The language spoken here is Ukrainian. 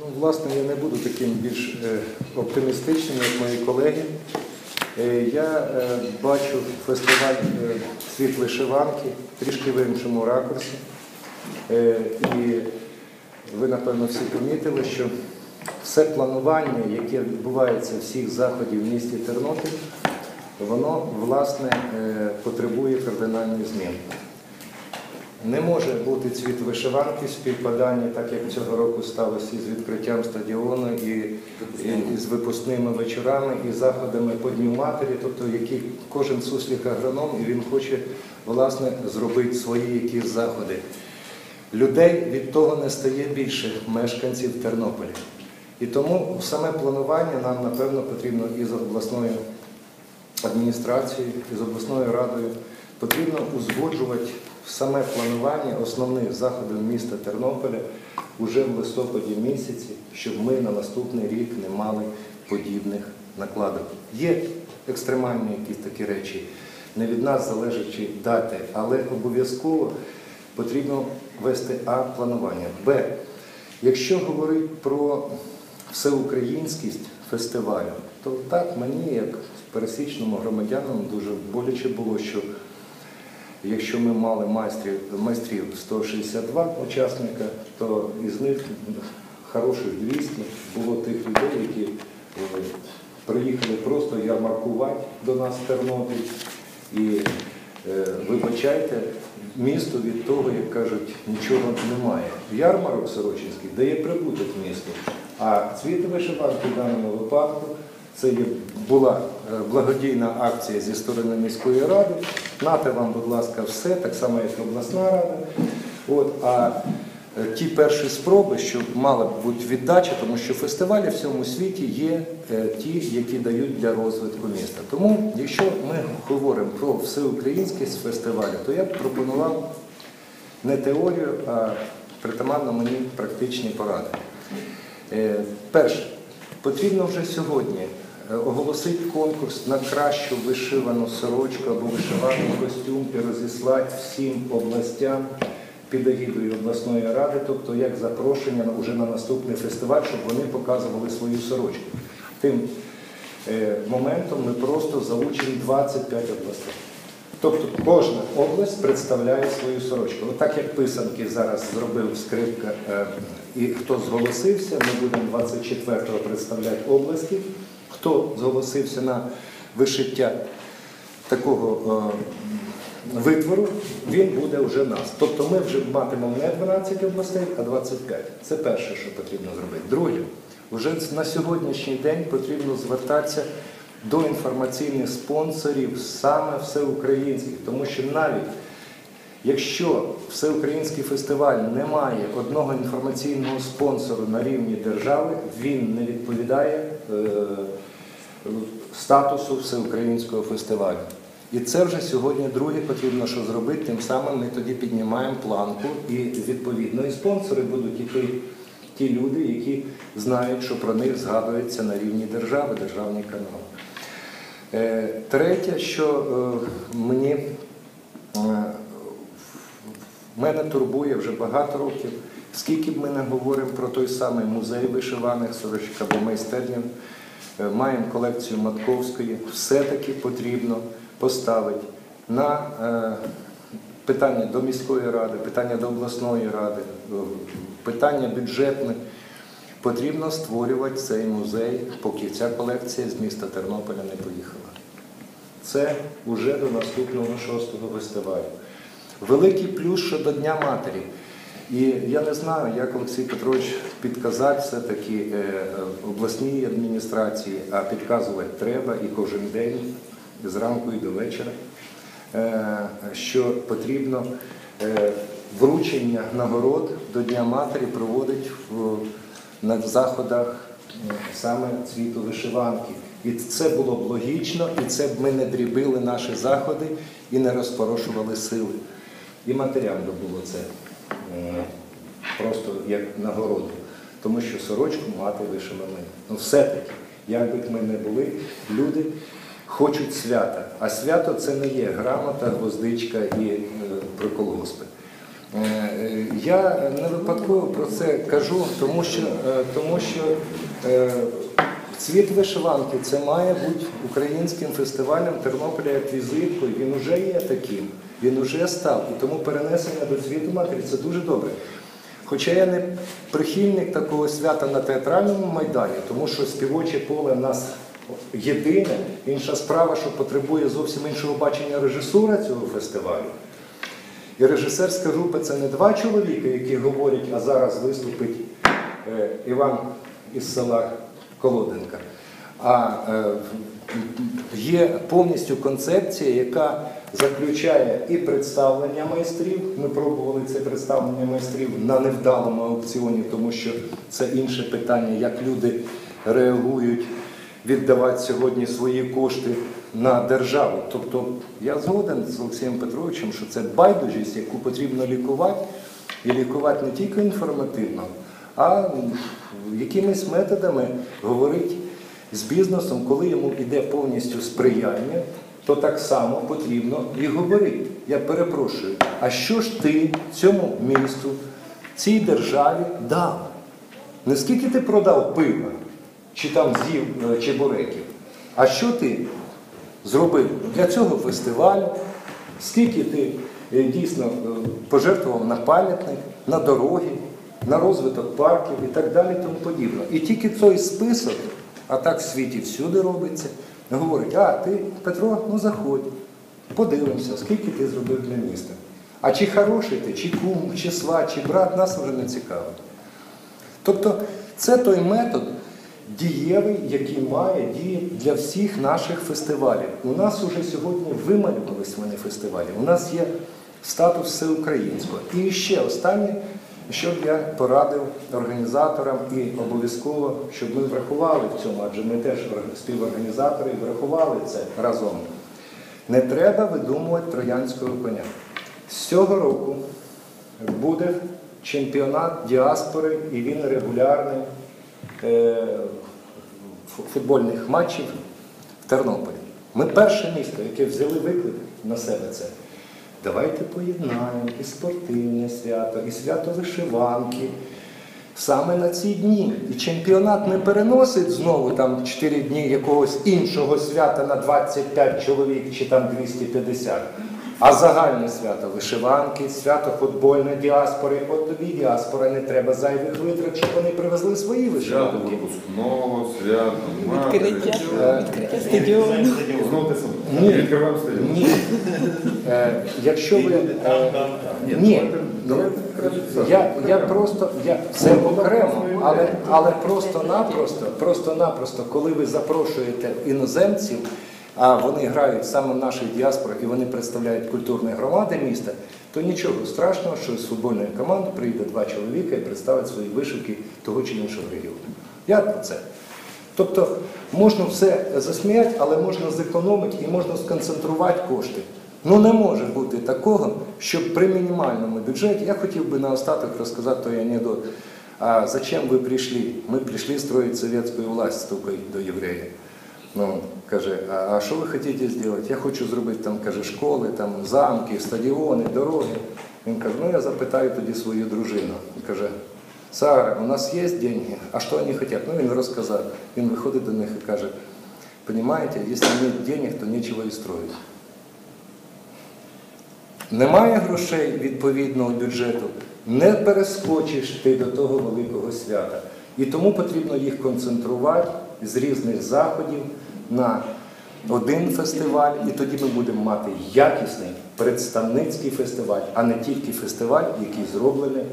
Ну, власне, я не буду таким більш е, оптимістичним, як мої колеги. Е, Я е, бачу фестиваль світ вишиванки трішки в іншому ракурсі. І ви, напевно, всі помітили, що все планування, яке відбувається всіх заходів в місті Тернопіль, воно, власне, потребує кардинальних змін. Не може бути цвіт вишиванки в співпаданні, так як цього року сталося із відкриттям стадіону, і, і, і з випускними вечорами, і заходами по Дню Матері, тобто які кожен суслік агроном, і він хоче власне зробити свої якісь заходи. Людей від того не стає більше мешканців Тернополя. І тому саме планування нам, напевно, потрібно із обласною адміністрацією, із обласною радою потрібно узгоджувати саме планування основних заходів міста Тернополя уже в листопаді місяці, щоб ми на наступний рік не мали подібних накладок. Є екстремальні якісь такі речі, не від нас залежачі дати, але обов'язково потрібно вести А планування. Б. Якщо говорити про всеукраїнськість фестивалю, то так мені, як пересічному громадянину, дуже боляче було, що якщо ми мали майстрів, майстрів 162 учасника, то із них хороших 200 було тих людей, які е, приїхали просто ярмаркувати до нас в Тернопіль. І е, вибачайте, місто від того, як кажуть, нічого немає. Ярмарок Сорочинський дає прибуток місту, а цвіт вишиванки в даному випадку це була е, благодійна акція зі сторони міської ради. Нате вам, будь ласка, все, так само, як і обласна рада. От, а е, ті перші спроби, що мала б бути віддача, тому що фестивалі в всьому світі є е, ті, які дають для розвитку міста. Тому, якщо ми говоримо про всеукраїнськість фестивалю, то я б пропонував не теорію, а притаманно мені практичні поради. Перше, потрібно вже сьогодні оголосити конкурс на кращу вишивану сорочку або вишиваний костюм і розіслати всім областям під егідою обласної ради, тобто як запрошення уже на наступний фестиваль, щоб вони показували свою сорочку. Тим е, моментом ми просто залучимо 25 областей. Тобто кожна область представляє свою сорочку. Отак як писанки зараз зробив скрипка, е, і хто зголосився, ми будемо 24-го представляти області. Хто зголосився на вишиття такого е, витвору, він буде вже нас. Тобто ми вже матимемо не 12 областей, а 25. Це перше, що потрібно зробити. Друге, вже на сьогоднішній день потрібно звертатися до інформаційних спонсорів саме всеукраїнських, тому що навіть якщо всеукраїнський фестиваль не має одного інформаційного спонсору на рівні держави, він не відповідає е, статусу всеукраїнського фестивалю. І це вже сьогодні друге потрібно що зробити, тим самим ми тоді піднімаємо планку і відповідно і спонсори будуть іти ті люди, які знають, що про них згадується на рівні держави, державний канал. Е, Третє, що е, мені е, мене турбує вже багато років, скільки б ми не говоримо про той самий музей вишиваних сорочок або майстерню, е, маємо колекцію Матковської, все-таки потрібно поставити на е, питання до міської ради, питання до обласної ради, е, питання бюджетне. Потрібно створювати цей музей, поки ця колекція з міста Тернополя не поїхала. Це вже до наступного шостого фестивалю. Великий плюс щодо Дня Матері. І я не знаю, як Олексій Петрович підказати все-таки е, обласній адміністрації, а підказувати треба і кожен день, зранку і до вечора, е, що потрібно е, вручення нагород до Дня Матері проводить на заходах саме цвіту вишиванки. І це було б логічно, і це б ми не дрібили наші заходи і не розпорошували сили. І матерям би було це просто як нагороду. Тому що сорочку мати вишила ми. Ну все-таки, як би ми не були, люди хочуть свята. А свято це не є грамота, гвоздичка і е, приколгоспи. Е, е, Я не випадково про це кажу, тому що, е, тому що е, цвіт вишиванки це має бути українським фестивалем Тернополя як візиткою. Він вже є таким, він вже став. І тому перенесення до цвіту матері це дуже добре. Хоча я не прихильник такого свята на театральному майдані, тому що співоче поле в нас єдине. Інша справа, що потребує зовсім іншого бачення режисура цього фестивалю. І режисерська група це не два чоловіка, які говорять, а зараз виступить е, Іван із села Колоденка. А е, є повністю концепція, яка заключає і представлення майстрів. Ми пробували це представлення майстрів на невдалому аукціоні, тому що це інше питання, як люди реагують віддавати сьогодні свої кошти на державу. Тобто я згоден з Олексієм Петровичем, що це байдужість, яку потрібно лікувати, і лікувати не тільки інформативно, а якимись методами говорити з бізнесом, коли йому йде повністю сприяння, то так само потрібно і говорити. Я перепрошую, а що ж ти цьому місту, цій державі дав? Не скільки ти продав пива, чи там з'їв е, чебуреків, а що ти зробив для цього фестивалю, скільки ти е, дійсно е, пожертвував на пам'ятник, на дороги, на розвиток парків і так далі, тому подібне. І тільки цей список, а так в світі всюди робиться, говорить, а ти, Петро, ну заходь, подивимося, скільки ти зробив для міста. А чи хороший ти, чи кум, чи сват, чи брат, нас вже не цікавить. Тобто це той метод дієвий, який має діяти для всіх наших фестивалів. У нас уже сьогодні вималювались вони фестивалі. У нас є статус всеукраїнського. І ще останнє, що б я порадив організаторам і обов'язково, щоб ми врахували в цьому, адже ми теж співорганізатори і врахували це разом. Не треба видумувати троянського коня. З цього року буде чемпіонат діаспори, і він регулярний е, футбольних матчів в Тернополі. Ми перше місто, яке взяли виклик на себе це. Давайте поєднаємо і спортивне свято, і свято вишиванки. Саме на ці дні. І чемпіонат не переносить знову там 4 дні якогось іншого свята на 25 чоловік чи там 250. А загальне свято вишиванки, свято футбольне діаспори. От тобі діаспора не треба зайвих витрат, щоб вони привезли свої вишиванки. випускного, свято Відкриття, Е, відкриття стадіону. Знову те саме. Ні. Відкриваємо стадіон. Ні. Е, якщо ви. Е, ні. Давайте краще це. Я, я просто, я, це окремо, але, але просто-напросто, просто-напросто, коли ви запрошуєте іноземців, а вони грають саме в наших діаспорах і вони представляють культурні громади міста, то нічого страшного, що з футбольної команди прийде два чоловіка і представить свої вишивки того чи іншого регіону. Я про це. Тобто можна все засміяти, але можна зекономити і можна сконцентрувати кошти. Ну не може бути такого, щоб при мінімальному бюджеті, я хотів би наостаток розказати той анекдот. А зачем ви прийшли? Ми прийшли строить советскую власть только до єврея. Ну, каже, а що ви хочете зробити? Я хочу зробити там, каже, школи, там, замки, стадіони, дороги. Він каже, ну я запитаю тоді свою дружину. Він каже, Сара, у нас є деньги, а що вони хочуть? Ну він розказав. Він виходить до них і каже, понимаете, якщо нет денег, то нічого і строїть. Немає грошей відповідного бюджету, не перескочиш ти до того великого свята. І тому потрібно їх концентрувати з різних заходів на один фестиваль, і тоді ми будемо мати якісний представницький фестиваль, а не тільки фестиваль, який зроблений